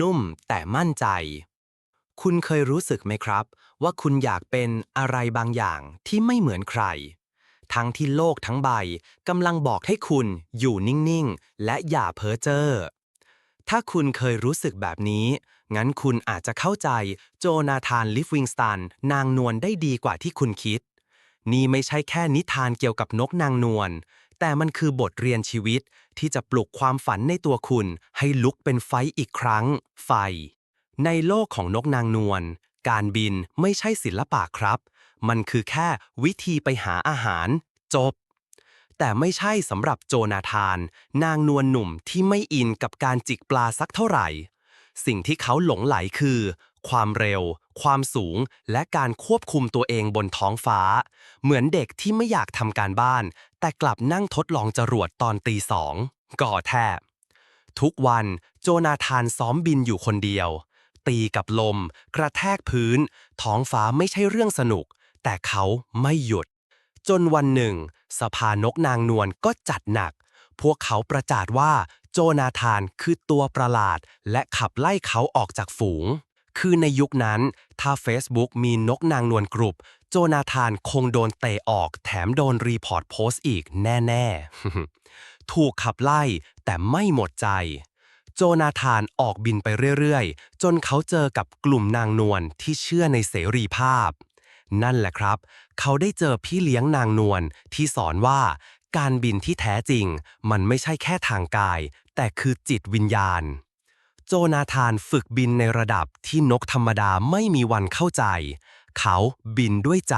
นุ่มแต่มั่นใจ คุณเคยรู้สึกไหมครับ ว่าคุณอยากเป็นอะไรบางอย่างที่ไม่เหมือนใคร ทั้งที่โลกทั้งใบกำลังบอกให้คุณอยู่นิ่ง ๆ และอย่าเพ้อเจ้อถ้าคุณเคยรู้สึกแบบนี้ งั้นคุณอาจจะเข้าใจโจนาธานลิฟวิงสตันนางนวลได้ดีกว่าที่คุณคิด นี่ไม่ใช่แค่นิทานเกี่ยวกับนกนางนวล แต่มันคือบทเรียนชีวิตที่จะปลุกความฝันในตัวคุณให้ลุกเป็นไฟอีกครั้ง ไฟ ในโลกของนกนางนวล การบินไม่ใช่ศิลปะครับ มันคือแค่วิธีไปหาอาหาร จบ แต่ไม่ใช่สำหรับโจนาธาน นางนวลหนุ่มที่ไม่อินกับการจิกปลาสักเท่าไหร่ สิ่งที่เขาหลงไหลคือ ความเร็ว ความสูง และการควบคุมตัวเองบนท้องฟ้า เหมือนเด็กที่ไม่อยากทำการบ้าน แต่กลับนั่งทดลองจรวดตอนตีสองก่อแทบ ทุกวันโจนาธานซ้อมบินอยู่คนเดียว ตีกับลม กระแทกพื้น ท้องฟ้าไม่ใช่เรื่องสนุก แต่เขาไม่หยุด จนวันหนึ่ง สภานกนางนวลก็จัดหนัก พวกเขาประจาดว่าโจนาธานคือตัวประหลาด และขับไล่เขาออกจากฝูง คือในยุคนั้น ถ้า Facebook มีนกนางนวลกรุปโจนาธานคงโดนเตะออกแถมโดนรีพอร์ตโพสต์อีกแน่ๆ ถูกขับไล่แต่ไม่หมดใจ โจนาธานออกบินไปเรื่อยๆ จนเขาเจอกับกลุ่มนางนวลที่เชื่อในเสรีภาพ นั่นแหละครับ เขาได้เจอพี่เลี้ยงนางนวลที่สอนว่าการบินที่แท้จริง มันไม่ใช่แค่ทางกาย แต่คือจิตวิญญาณ โจนาธานฝึกบินในระดับที่นกธรรมดาไม่มีวันเข้าใจ เขาบินด้วยใจ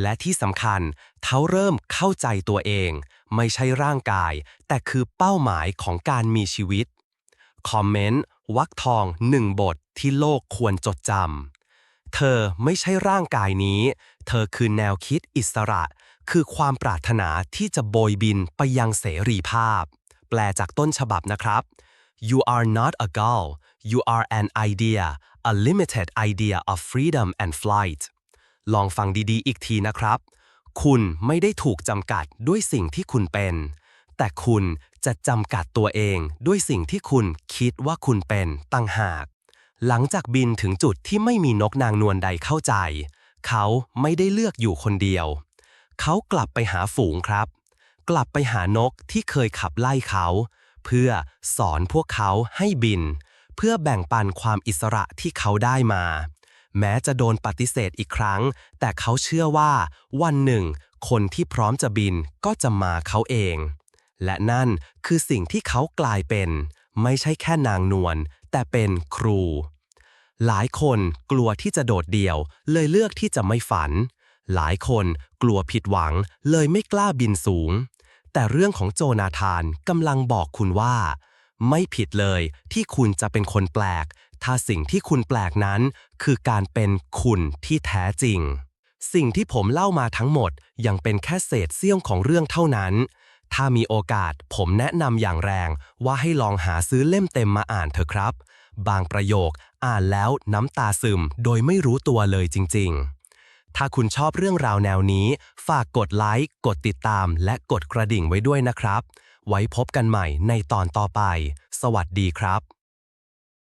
และที่สำคัญเขาเริ่มเข้าใจตัวเอง ไม่ใช่ร่างกาย แต่คือเป้าหมายของการมีชีวิต คอมเมนต์วักทองหนึ่งบทที่โลกควรจดจำ เธอไม่ใช่ร่างกายนี้ เธอคือแนวคิดอิสระ คือความปรารถนาที่จะโบยบินไปยังเสรีภาพ แปลจากต้นฉบับนะครับ You are not a gull you are an idea a limited idea of freedom and flight ลองฟังดีๆ อีกทีนะครับ คุณไม่ได้ถูกจำกัดด้วยสิ่งที่คุณเป็น แต่คุณจะจำกัดตัวเองด้วยสิ่งที่คุณคิดว่าคุณเป็นตั้งหาก หลังจากบินถึงจุดที่ไม่มีนกนางนวลใดเข้าใจ เขาไม่ได้เลือกอยู่คนเดียว เขากลับไปหาฝูงครับ กลับไปหานกที่เคยขับไล่เขา เพื่อสอนพวกเขาให้บิน เพื่อแบ่งปันความอิสระที่เขาได้มา แม้จะโดนปฏิเสธอีกครั้ง แต่เขาเชื่อว่า วันหนึ่ง คนที่พร้อมจะบินก็จะมาเขาเอง และนั่นคือสิ่งที่เขากลายเป็น ไม่ใช่แค่นางนวลแต่เป็นครู หลายคนกลัวที่จะโดดเดี่ยว เลยเลือกที่จะไม่ฝัน หลายคนกลัวผิดหวังเลยไม่กล้าบินสูง แต่เรื่องของโจนาธานกำลังบอกคุณว่า ไม่ผิดเลยที่คุณจะเป็นคนแปลก ถ้าสิ่งที่คุณแปลกนั้น คือการเป็นคุณที่แท้จริง สิ่งที่ผมเล่ามาทั้งหมดยังเป็นแค่เศษเสี้ยวของเรื่องเท่านั้น ถ้ามีโอกาสผมแนะนำอย่างแรง ว่าให้ลองหาซื้อเล่มเต็มมาอ่านเถอะครับ บางประโยคอ่านแล้วน้ำตาซึมโดยไม่รู้ตัวเลยจริง ๆ ถ้าคุณชอบเรื่องราวแนวนี้ ฝากกดไลค์ กดติดตาม และกดกระดิ่งไว้ด้วยนะครับ ไว้พบกันใหม่ในตอนต่อไป สวัสดีครับ